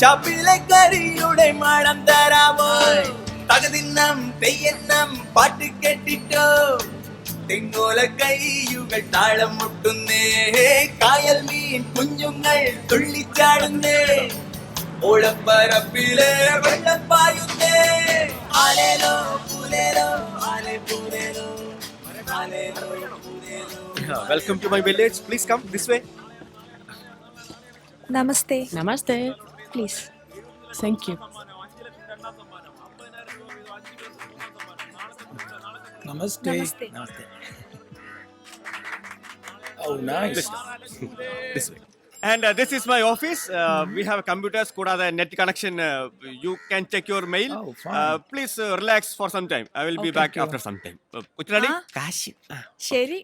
ശബിലക്കരിയുടെ മണം തരാമോ? തകതിന്നം തെയ്യന്നം പാട്ട് കേട്ടിട്ടോ? തെങ്ങോല കൈയുകൾ താളം മുട്ടുന്നേ. കായൽ മീൻ കുഞ്ഞുങ്ങൾ തുള്ളിച്ചാടുന്നേ. ഓളപ്പരപ്പിലെ വെള്ളം പായുന്നേ. ആലേലോ പുലേലോ ആലേ പുലേലോ. ആലേലോ പൂലേലോ. Welcome to my village please come this way namaste. Namaste. Please thank you Namaste. Namaste Oh, nice. This way and this is my office we have computers കൂടാതെ net connection you can check your mail Oh, fine. Please relax for some time I will be Okay, back okay. After some time കുറ്റനാടി ആ. കാശ് ശരി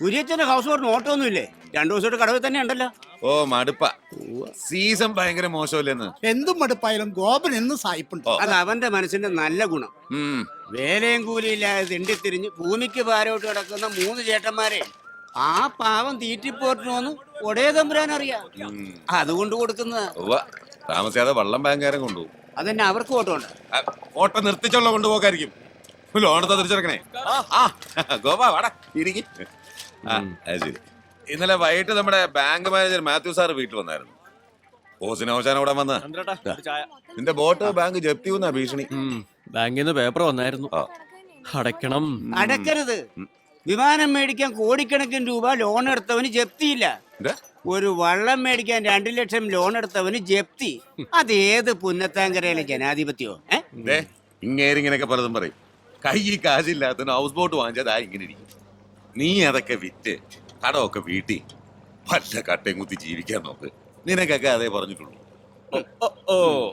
കുര്യച്ചന്റെ house ബോട്ടിന് ഇല്ലേ? രണ്ടു ദിവസമായിട്ട് കടവിൽ തന്നെ ഉണ്ടല്ലോ. ഓ മടുപ്പ. സീസൺ ഭയങ്കര മോശമല്ലെന്ന്? എന്തും മടുപ്പായാലും ഗോപൻ എന്നും സായിപ്പുണ്ട്. അത് അവന്റെ മനസ്സിന്റെ നല്ല ഗുണം. വേലയും കൂലിയില്ലാതെ തിണ്ടിത്തിരിഞ്ഞ് ഭൂമിക്ക് ഭാരമായിട്ട് കിടക്കുന്ന മൂന്ന് ചേട്ടന്മാരെ ആ പാവം തീറ്റിപ്പോറ്റിനോന്ന് ഒടേ തമ്പുരാൻ അറിയാം. അതുകൊണ്ട് കൊടുക്കുന്നത്. താമസിയാതെ വള്ളം ഭയങ്കര കൊണ്ടുപോകും അതന്നെ അവർക്ക് ഓട്ടോ ഉണ്ട്. ഓട്ടോ നിർത്തിച്ചുള്ള കൊണ്ടുപോകായിരിക്കും ലോണത്തെ തിരിച്ചെടുക്കണേ. ആ ഗോപ വാടാ ഇരിക്കി. ആ അത് ശരി. ഇന്നലെ വൈകിട്ട് നമ്മുടെ ബാങ്ക് മാനേജർ മാത്യു സാർ വീട്ടിൽ വന്നായിരുന്നു. ഓസിനെ ഓശാന ഇവിടെ വന്ന. ഒരു ചായ. നിന്റെ ബോട്ട് ബാങ്ക് ജപ്തി വന്നാ ഭീഷണി. ബാങ്കിൽ നിന്ന് പേപ്പർ വന്നായിരുന്നു. അടയ്ക്കണം. അടക്കരുത് വിമാനം മേടിക്കാൻ കോടിക്കണക്കിന് രൂപ ലോൺ എടുത്തവന് ജപ്തിയില്ല. എന്താ? ഒരു വള്ളം മേടിക്കാൻ രണ്ടു ലക്ഷം ലോൺ എടുത്തവന് ജപ്തി. അതേത് പുന്നത്താങ്കരയിലെ ജനാധിപത്യോ? ഏ? ഇങ്ങേരിങ്ങനെയൊക്കെ പലതും പറയും. കൈ കാശില്ലാത്ത ഹൗസ് ബോട്ട് വാങ്ങിച്ചതാ ഇങ്ങനെ ഇരിക്കും. നീ അതൊക്കെ വിറ്റ് കടമൊക്കെ വീട്ടി. പല്ല കട്ടയും കുത്തി ജീവിക്കാൻ നോക്ക്. നിനക്കൊക്കെ അതേ പറഞ്ഞിട്ടുള്ളൂ. ഓ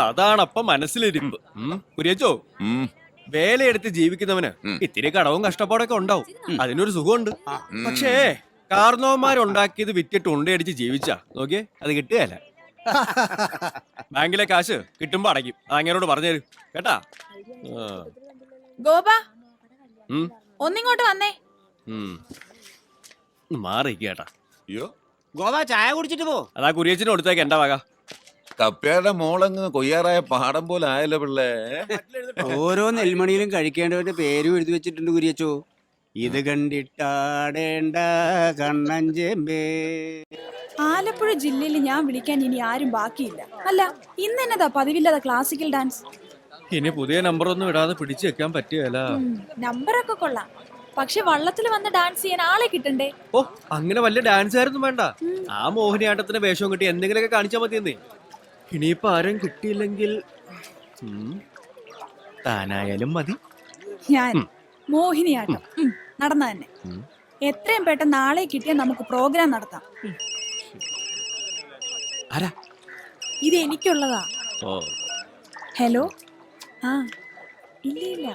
അതാണപ്പ മനസ്സിലിരിപ്പ്. കുരിയച്ചോ ഉം, വേലയെടുത്ത് ജീവിക്കുന്നവന്. ഇത്തിരി കടവും കഷ്ടപ്പാടൊക്കെ ഉണ്ടാവും. അതിനൊരു സുഖമുണ്ട്. പക്ഷേ കാർണവന്മാരുണ്ടാക്കിയത് വിറ്റിട്ട് ഉണ്ടയടിച്ച് ജീവിച്ചാ. നോക്കിയേ അത് കിട്ടുകയല്ല. ബാങ്കിലെ കാശ് കിട്ടുമ്പോ അടയ്ക്കും. അങ്ങനോട് പറഞ്ഞു തരും കേട്ടാ? ഗോപ ഒന്നിങ്ങോട്ട് വന്നേ. ഉം. മാറി കേട്ടാ അയ്യോ. ഗോവ ചായ കുടിച്ചിട്ട് പോ. അതാ കുരിയച്ചിന് കൊടുത്തേക്ക് എന്റെ വക. കപ്പയുടെ മോളങ്ങ് കൊയ്യാറായ പാടം പോലെ ആയല്ലോ പിള്ളേ. ഓരോ നെൽമണിയിലും കഴിക്കേണ്ടവന്റെ പേരും എഴുതി വെച്ചിട്ടുണ്ട് കുരിയച്ചോ. ഇത് കണ്ടിട്ടാടേണ്ട കണ്ണഞ്ചേമ്പേ ആലപ്പുഴ ജില്ലയിൽ ഞാൻ വിളിക്കാൻ ഇനി ആരും ബാക്കിയില്ല. അല്ല ഇന്ന് എന്നതാ പതിവില്ലാതെ ക്ലാസിക്കൽ ഡാൻസ് ഇനി പുതിയ നമ്പർ ഒന്നും ഇടാതെ പിടിച്ചു വെക്കാൻ പറ്റിയല്ല നമ്പറൊക്കെ കൊള്ളാം. പക്ഷെ വള്ളത്തിൽ വന്ന് ഡാൻസ് ചെയ്യാൻ ആളെ കിട്ടണ്ടേ? ഓ അങ്ങനെ വലിയ ഡാൻസ് ആയിരുന്നു വേണ്ട. ആ മോഹിനിയാട്ടത്തിന് വേഷവും കിട്ടി എന്തെങ്കിലുമൊക്കെ കാണിച്ചാൽ മതിയെന്നേ. ഇനിയിപ്പോ ആരും കിട്ടിയില്ലെങ്കിൽ ഉം, താനായാലും മതി. ഞാൻ മോഹിനിയാട്ടം ഉം, നടന്ന തന്നെ. ഉം. എത്രയും പെട്ടെന്ന് ആളെ കിട്ടിയാൽ നമുക്ക് പ്രോഗ്രാം നടത്താം. ആരാ? ഇത് എനിക്കുള്ളതാ. ഓ. ഹലോ ആ ഇല്ല ഇല്ല.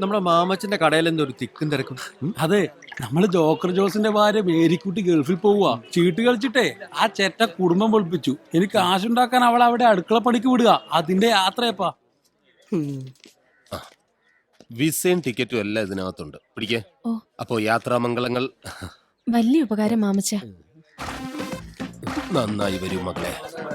നമ്മുടെ മാമച്ചന്റെ കടയിൽ എന്തോ ഒരു തിക്കും തിരക്കും. അതെ നമ്മൾ ജോക്കർ ജോസിന്റെ ഭാര്യ മേരിക്കുട്ടി ഗൾഫിൽ പോവുക ചീട്ട് കളിച്ചിട്ടേ ആ ചേട്ട കുടുംബം പൊളിപ്പിച്ചു. എനിക്ക് ആശുണ്ടാക്കാൻ അവൾ അവിടെ അടുക്കള പണിക്ക് വിടുക. അതിന്റെ യാത്രയപ്പാ. വിസയും ടിക്കറ്റും എല്ലാം ഇതിനകത്തുണ്ട്. പിടിക്കേ. ഓ. അപ്പോ യാത്രാമംഗളങ്ങൾ. വലിയ ഉപകാരം മാമച്ച. നന്നായി വരൂ മകളെ.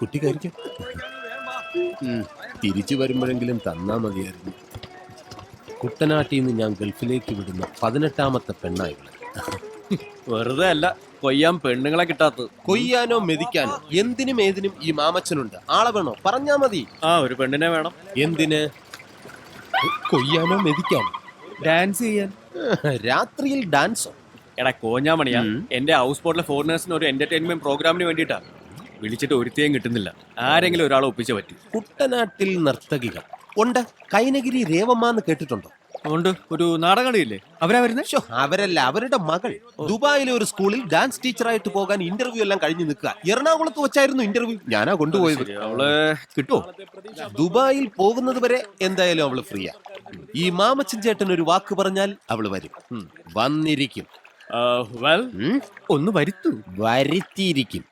കുട്ടി കഴിക്കും. തിരിച്ചു വരുമ്പോഴെങ്കിലും തന്നാ മതിയായിരുന്നു. കുട്ടനാട്ടിൽ നിന്ന് ഞാൻ ഗൾഫിലേക്ക് വിടുന്ന പതിനെട്ടാമത്തെ പെണ്ണായി വെറുതെ അല്ല കൊയ്യാൻ പെണ്ണുങ്ങളെ കിട്ടാത്തത്. കൊയ്യാനോ മെതിക്കാനോ എന്തിനും ഏതിനും ഈ മാമച്ചനുണ്ട്. ആളെ വേണോ? പറഞ്ഞാ മതി. ആ ഒരു പെണ്ണിനെ വേണം. എന്തിന്? കൊയ്യാനോ മെതിക്കാനോ? ഡാൻസ് ചെയ്യാൻ. രാത്രിയിൽ ഡാൻസോ? എടാ കോഞ്ഞാമണിയാ. എന്റെ ഹൗസ് ബോട്ടിലെ ഫോറിനേഴ്സിന് ഒരു എന്റർടൈൻമെന്റ് പ്രോഗ്രാമിന് വേണ്ടിയിട്ടാ. വിളിച്ചിട്ട് ഒരുത്തേയും കിട്ടുന്നില്ല. ആരെങ്കിലും ഒരാളെ ഒപ്പിച്ച പറ്റൂ. കുട്ടനാട്ടിൽ നർത്തകികൾ. ഉണ്ട്. കൈനഗിരി രേവമ്മ എന്ന് കേട്ടിട്ടുണ്ടോ? ഉണ്ട്. ഒരു നാടകളിയില്ലേ അവരാ വരുന്നേ? അവരല്ല. അവരുടെ മകൾ. ദുബായിലെ ഒരു സ്കൂളിൽ ഡാൻസ് ടീച്ചറായിട്ട് പോകാൻ ഇന്റർവ്യൂ എല്ലാം കഴിഞ്ഞു നിൽക്കുക. എറണാകുളത്ത് വെച്ചായിരുന്നു ഇന്റർവ്യൂ ഞാനാ കൊണ്ടുപോയത്. അവൾ കിട്ടുമോ ദുബായിൽ പോകുന്നത് വരെ എന്തായാലും അവൾ ഫ്രീയാ ഈ മാമച്ചൻ ചേട്ടൻ ഒരു വാക്ക് പറഞ്ഞാൽ അവൾ വരും. ഉം. വന്നിരിക്കും. വെൽ ഉം. ഒന്ന് വരുത്തൂ. വരുത്തിയിരിക്കും.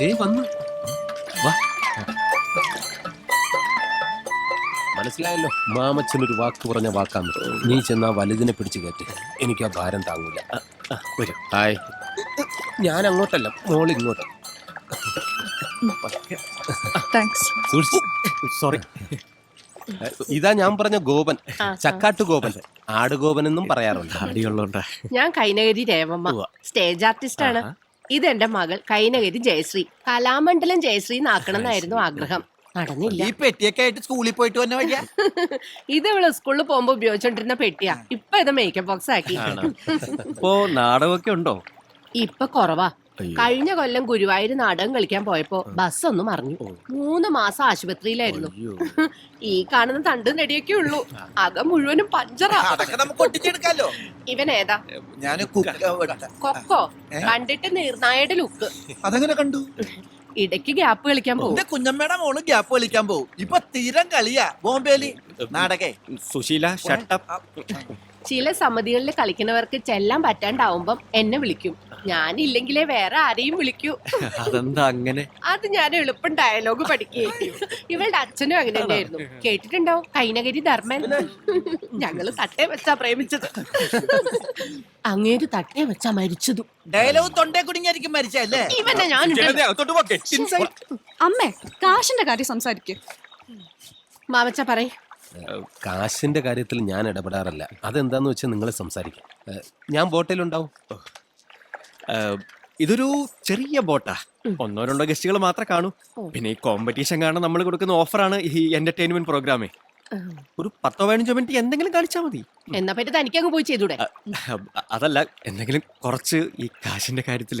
ദേ വന്നു. വാ. മനസ്സിലായല്ലോ? മാമച്ചൻ ഒരു വാക്ക് പറഞ്ഞ വാക്കാന്ന്. നീ ചെന്നാ വലുതിനെ പിടിച്ചു കയറ്റി. എനിക്ക് ആ ഭാരം താങ്ങൂല. വരും. ഹായ്. ഞാൻ അങ്ങോട്ടല്ല മോൾ ഇങ്ങോട്ട് താങ്ക്സ് സൂക്ഷിച്ച്. സോറി ഇതാ ഞാൻ പറഞ്ഞ ഗോപൻ. ചക്കാട്ടു ഗോപൻ. ആട് ഗോപൻ എന്നും പറയാറുണ്ട്. ഞാൻ കൈനകരി രേവമ്മ. സ്റ്റേജ് ആർട്ടിസ്റ്റ് ആണ് ഇതെന്റെ മകൾ കൈനകരി ജയശ്രീ. കലാമണ്ഡലം ജയശ്രീ. നാക്കണം എന്നായിരുന്നു ആഗ്രഹം. നടന്നില്ല. ഈ പെട്ടിയൊക്കെ ആയിട്ട് സ്കൂളിൽ പോയിട്ട് വന്ന വഴിയാ? ഇത് ഇവൾ സ്കൂളിൽ പോകുമ്പോ ഉപയോഗിച്ചോണ്ടിരുന്ന പെട്ടിയാ. ഇപ്പൊ ഇത് മേക്കപ്പ് ബോക്സ് ആക്കി. ഇപ്പോ നാടകമൊക്കെ ഉണ്ടോ? ഇപ്പൊ കുറവാ. കഴിഞ്ഞ കൊല്ലം ഗുരുവായൂർ നാടകം കളിക്കാൻ പോയപ്പോ ബസ് ഒന്ന് മറിഞ്ഞു. മൂന്ന് മാസം ആശുപത്രിയിലായിരുന്നു. ഈ കാണുന്ന തണ്ടും നെടിയൊക്കെ ഉള്ളൂ. അകം മുഴുവനും പഞ്ചറാ. അതൊക്കെ നമുക്ക് ഒട്ടിച്ചെടുക്കാലോ? ഇവൻ ഏതാ? ഞാൻ കൊക്കോ കണ്ടിട്ട് നിർണായയുടെ ലുക്ക്. അതങ്ങനെ കണ്ടു? ഇടയ്ക്ക് ഗ്യാപ്പ് കളിക്കാൻ പോകും കുഞ്ഞമ്മയുടെ മോൾ ഗ്യാപ്പ് കളിക്കാൻ പോകും ഇപ്പൊ തീരം കളിയാ. ബോംബേലി. നാടകേ. സുശീല ചില സമിതികളിൽ കളിക്കുന്നവർക്ക് ചെല്ലാൻ പറ്റാണ്ടാവുമ്പം എന്നെ വിളിക്കും. ഞാനില്ലെങ്കിലേ വേറെ ആരെയും വിളിക്കൂ. അതെന്താ അങ്ങനെ? അത് ഞാൻ എളുപ്പം ഡയലോഗ് പഠിക്കുകയും ഇവളുടെ അച്ഛനും അങ്ങനെ തന്നെയായിരുന്നു. കേട്ടിട്ടുണ്ടോ? കൈനകരി ധർമ്മൻ? ഞങ്ങൾ തട്ടേ വെച്ചാ പ്രേമിച്ചത്. അങ്ങേര് തട്ടേ വെച്ചാ മരിച്ചതും. ഡയലോഗ് തൊണ്ടേ കുടുങ്ങിയായിരിക്കും മരിച്ചല്ലേ ഇവനെ ഞാൻ അമ്മേ കാശിന്റെ കാര്യം സംസാരിക്കേ. മാമച്ച പറയും. കാശിന്റെ കാര്യത്തിൽ ഞാൻ ഇടപെടാറില്ല. അതെന്താന്ന് വെച്ചാൽ നിങ്ങൾ സംസാരിക്കാം. ഞാൻ ബോട്ടിലുണ്ടാവും. ഇതൊരു ചെറിയ ബോട്ടാ. ഒന്നോ രണ്ടോ ഗസ്റ്റുകൾ മാത്രമേ കാണൂ. പിന്നെ ഈ കോമ്പറ്റീഷൻ കാരണം നമ്മൾ കൊടുക്കുന്ന ഓഫറാണ് ഈ എന്റർടൈൻമെന്റ് പ്രോഗ്രാമേ ഒരു പത്തോ പതിനഞ്ചോ മിനിറ്റ് എന്തെങ്കിലും കാണിച്ചാൽ മതി. എന്നാ പറ്റി തനിക്കങ്ങ് പോയി ചെയ്തൂടെ? അതല്ല എന്തെങ്കിലും കുറച്ച് ഈ കാശിന്റെ കാര്യത്തിൽ.